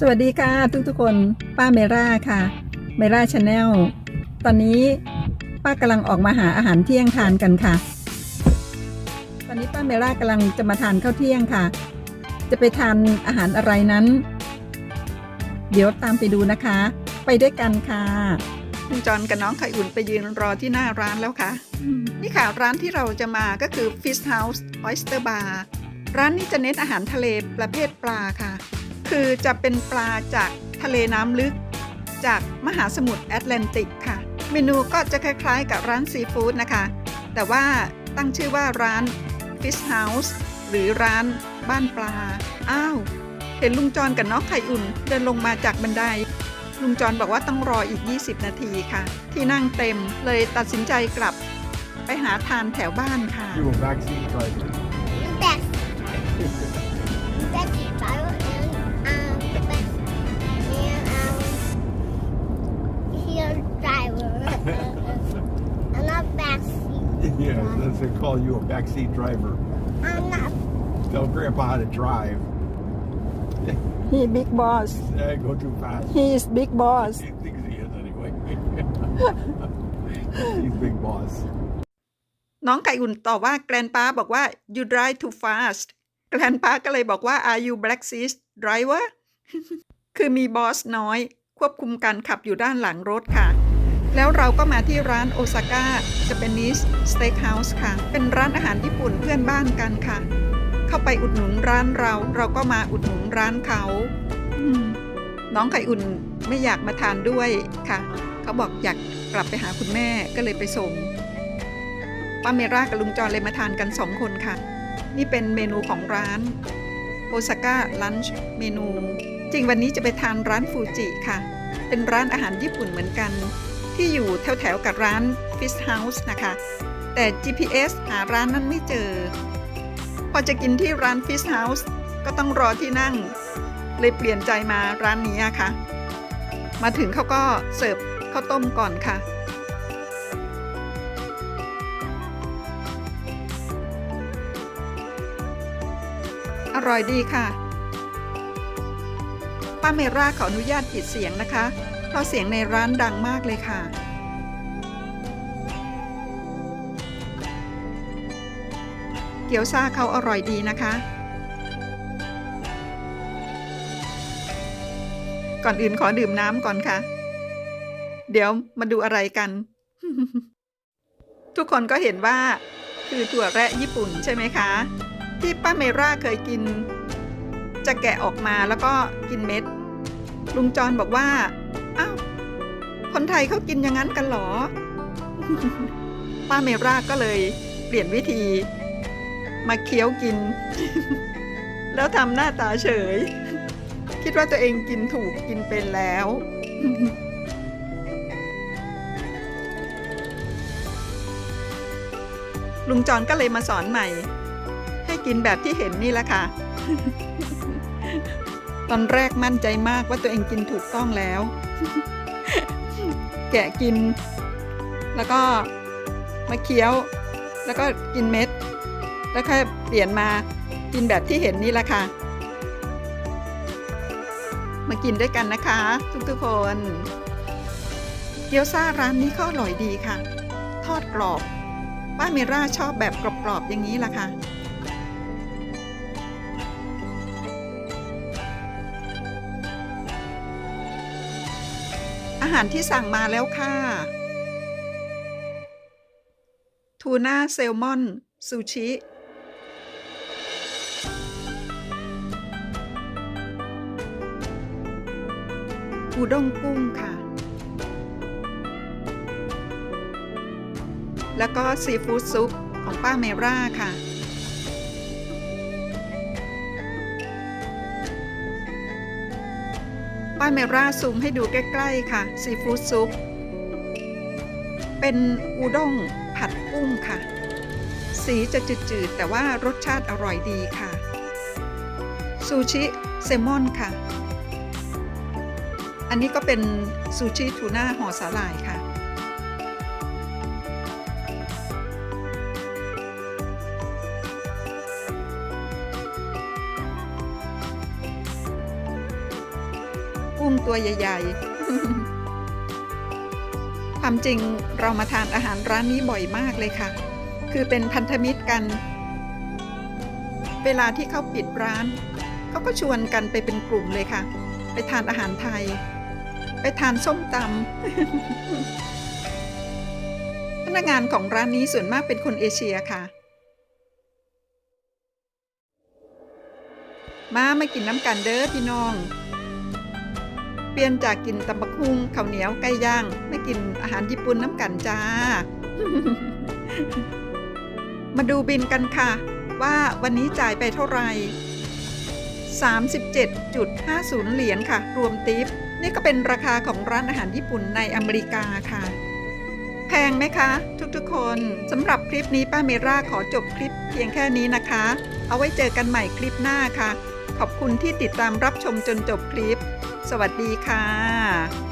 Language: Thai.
สวัสดีค่ะทุกทุกๆคนป้าเมร่าค่ะ เมร่าชาแนลตอนนี้ป้ากำลังออกมาหาอาหารเที่ยงทานกันค่ะ ตอนนี้ป้าเมร่ากำลังจะมาทานข้าวเที่ยงค่ะ จะไปทานอาหารอะไรนั้น เดี๋ยวตามไปดูนะคะ ไปด้วยกันค่ะคุณจอนกับน้องไข่อุ่นไปยืนรอที่หน้าร้านแล้วค่ะ นี่ค่ะร้านที่เราจะมาก็คือ Fish House Oyster Bar ร้านนี้จะเน้นอาหารทะเลประเภทปลาค่ะ คือจะเป็นปลาจากทะเลน้ำลึก จากมหาสมุทรแอตแลนติกค่ะ เมนูก็จะคล้ายๆ กับร้านซีฟู้ดนะคะ แต่ว่าตั้งชื่อว่าร้าน Fish House หรือร้านบ้านปลา อ้าว เห็นลุงจรกับน้องไข่อุ่นเดินลงมาจากบันได ลุงจรบอกว่าต้องรออีก 20 นาทีค่ะ ที่นั่งเต็มเลยตัดสินใจกลับ ไปหาทานแถวบ้านค่ะ You a backseat driver. That's they call you a backseat driver. I'm not. Tell Grandpa how to drive. He big boss Eh, go too fast. He is big boss He thinks he is anyway. He's big boss. น้องไก่อุ่นตอบว่าแกรนป้าบอกว่า you drive too fast แกรนป้าก็เลยบอกว่า are you black sea driver คือมีบอสน้อย ควบคุมการขับอยู่ด้านหลังรถค่ะ แล้วเราก็มาที่ร้านโอซาก้าจะเป็นนิสสเต็กเฮาส์ค่ะ เป็นร้านอาหารญี่ปุ่นเพื่อนบ้านกันค่ะ เข้าไปอุดหนุนร้านเรา เราก็มาอุดหนุนร้านเขาน้องไข่อุ่นไม่อยากมาทานด้วยค่ะ เขาบอกอยากกลับไปหาคุณแม่ก็เลยไปส่งป้าเมรากับลุงจอเลยมาทานกันสองคนค่ะ นี่เป็นเมนูของร้านโอซาก้าลันช์เมนู จริงวันนี้จะไปทานร้านฟูจิค่ะ เป็นร้านอาหารญี่ปุ่นเหมือนกัน ที่อยู่แถวๆกับร้าน Fish House นะคะ แต่ GPS หาร้านนั้นไม่เจอ พอจะกินที่ร้าน Fish House ก็ต้องรอที่นั่ง เลยเปลี่ยนใจมาร้านนี้ค่ะ มาถึงเขาก็เสิร์ฟข้าวต้มก่อนค่ะอร่อยดีค่ะ ป้าเมราขออนุญาตปิดเสียงนะคะ ราะเสียงในร้านดังมากเลยค่ะ เกี๊ยวซาเขาอร่อยดีนะคะ ก่อนอื่นขอดื่มน้ำก่อนค่ะ เดี๋ยวมาดูอะไรกัน ทุกคนก็เห็นว่า คือถั่วแระญี่ปุ่นใช่ไหมคะ ที่ป้าเมราเคยกิน จะแกะออกมาแล้วก็กินเม็ดลุงจรบอกว่า อ้าว คนไทยเขากินอย่างนั้นกันเหรอ ป้าเมราก็เลยเปลี่ยนวิธี มาเคี้ยวกิน แล้วทำหน้าตาเฉย คิดว่าตัวเองกินถูกกินเป็นแล้วลุงจรก็เลยมาสอนใหม่ ให้กินแบบที่เห็นนี่แหละค่ะ ตอนแรกมั่นใจมากว่าตัวเองกินถูกต้องแล้ว แกะกิน แล้วก็มาเคี้ยว แล้วก็กินเม็ด แล้วค่อยเปลี่ยนมากินแบบที่เห็นนี่แหละค่ะ มากินด้วยกันนะคะ ทุกๆคน เกี๊ยวซ่าร้านนี้ก็อร่อยดีค่ะ ทอดกรอบป้าเมร่าชอบแบบกรอบๆอย่างนี้ล่ะค่ะ อาหารที่สั่งมาแล้วค่ะ ทูน่าเซลมอน ซูชิ อูด้งกุ้งค่ะ แล้วก็ซีฟู้ดซุปของป้าเมร่าค่ะ ป้าเมร่าซูมให้ดูใกล้ๆค่ะซีฟู้ดซุปเป็นอูด้งผัดกุ้งค่ะ สีจะจืดๆ แต่ว่ารสชาติอร่อยดีค่ะ ซูชิเซลมอนค่ะ อันนี้ก็เป็นซูชิทูน่าห่อสาหร่าย กุ้งตัวใหญ่ ๆ ความจริงเรามาทานอาหารร้านนี้บ่อยมากเลยค่ะ คือเป็นพันธมิตรกัน เวลาที่เขาปิดร้าน เขาก็ชวนกันไปเป็นกลุ่มเลยค่ะ ไปทานอาหารไทย ไปทานส้มตำพนักงานของร้านนี้ส่วนมากเป็นคนเอเชียค่ะมามากินน้ำกันเด้อพี่น้อง เปลี่ยนจากกินตำบักหุ่งข้าวเหนียวไก่ย่างไม่กินอาหารญี่ปุ่นน้ำกันจ้า มาดูบินกันค่ะ ว่าวันนี้จ่ายไปเท่าไหร่37.50 เหรียญค่ะ รวมติป นี่ก็เป็นราคาของร้านอาหารญี่ปุ่นในอเมริกาค่ะ แพงไหมคะ ทุกๆคนสำหรับคลิปนี้ป้าเมราขอจบคลิปเพียงแค่นี้นะคะ เอาไว้เจอกันใหม่คลิปหน้าค่ะ ขอบคุณที่ติดตามรับชมจนจบคลิป สวัสดีค่ะ